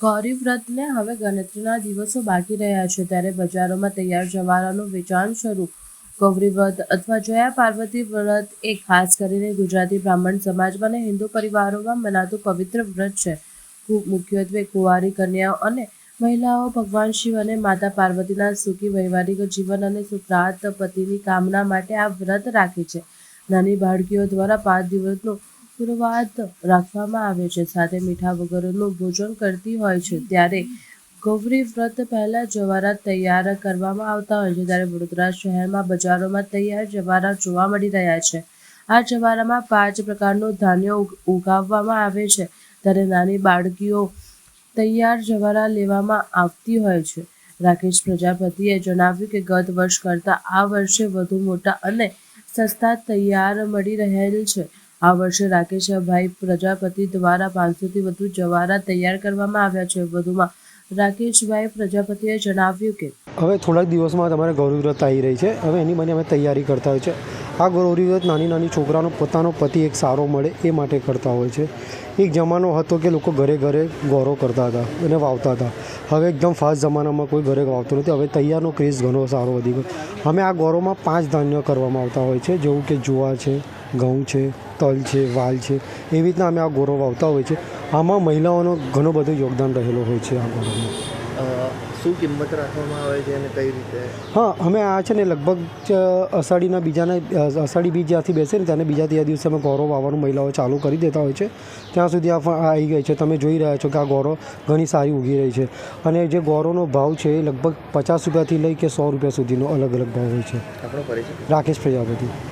ગૌરી વ્રતને હવે ગણતરીના દિવસો બાકી રહ્યા છે. ત્યારે બજારોમાં તૈયાર જવારાનું વેચાણ શરૂ. ગૌરી વ્રત અથવા જયા પાર્વતી વ્રત એ ખાસ કરીને ગુજરાતી બ્રાહ્મણ સમાજમાં અને હિન્દુ પરિવારોમાં મનાતું પવિત્ર વ્રત છે. મુખ્યત્વે કુંવારી કન્યાઓ અને મહિલાઓ ભગવાન શિવ અને માતા પાર્વતીના સુખી વૈવાહિક જીવન અને સુપ્રાત પતિની કામના માટે આ વ્રત રાખે છે. નાની બાળકીઓ દ્વારા પાંચ દિવસનું પૂર્વાત રાખવામાં આવે છે. સાથે મીઠા વગરનું ભોજન કરતી હોય છે. ત્યારે ગૌરી વ્રત પહેલા જવારા તૈયાર કરવામાં આવતા હોય છે. ત્યારે વડોદરા શહેરમાં બજારોમાં તૈયાર જવારા જોવા મળી રહ્યા છે. આ જવારામાં પાંચ પ્રકારનું ધાન્ય ઉગ- ઉગાવવામાં આવે છે. ત્યારે નાની બાળકીઓ તૈયાર જવારા લેવામાં આવતી હોય છે. રાકેશ પ્રજાપતિએ જણાવ્યું કે ગત વર્ષ કરતાં આ વર્ષે વધુ મોટા અને સસ્તા તૈયાર મળી રહેલ છે. આ વર્ષે રાકેશભાઈ પ્રજાપતિ દ્વારા પાંચસોથી વધુ જવારા તૈયાર કરવામાં આવ્યા છે. વધુમાં રાકેશભાઈ પ્રજાપતિએ જણાવ્યું કે હવે થોડાક દિવસમાં તમારે ગૌરી આવી રહી છે. હવે એની મને અમે તૈયારી કરતા હોય છે. આ ગૌરી વ્રત નાની નાની છોકરાનો, પોતાનો પતિ એક સારો મળે એ માટે કરતા હોય છે. એક જમાનો હતો કે લોકો ઘરે ઘરે ગૌરવ કરતા હતા અને વાવતા હતા. હવે એકદમ ફાસ્ટ જમાનામાં કોઈ ઘરે વાવતું નથી. હવે તૈયારનો ક્રેઝ ઘણો સારો વધી ગયો. અમે આ ગૌરવમાં પાંચ ધાન્ય કરવામાં આવતા હોય છે. જેવું કે જુવાર છે ઘઉં છે તલ છે વાલ છે એવી રીતના અમે આ ગોરો વાવતા હોય છે. આમાં મહિલાઓનો ઘણો બધો યોગદાન રહેલો હોય છે આ ગોરોમાં. શું કિંમત રાખવામાં આવે છે અને કઈ રીતે? હા અમે આ છે ને લગભગ અષાઢીના બીજાના અષાઢી બીજ જ્યાંથી બેસે ને ત્યાંને બીજા ત્રીજા દિવસે અમે ગૌરવ વાવવાનું મહિલાઓ ચાલુ કરી દેતા હોય છે. ત્યાં સુધી આ આ આવી ગઈ છે. તમે જોઈ રહ્યા છો કે આ ગૌરવ ઘણી સારી ઉગી રહી છે. અને જે ગૌરવનો ભાવ છે એ લગભગ પચાસ રૂપિયાથી લઈ કે સો રૂપિયા સુધીનો અલગ અલગ ભાવ હોય છે. આપણો પરિચય? રાકેશ પ્રજાપતિ.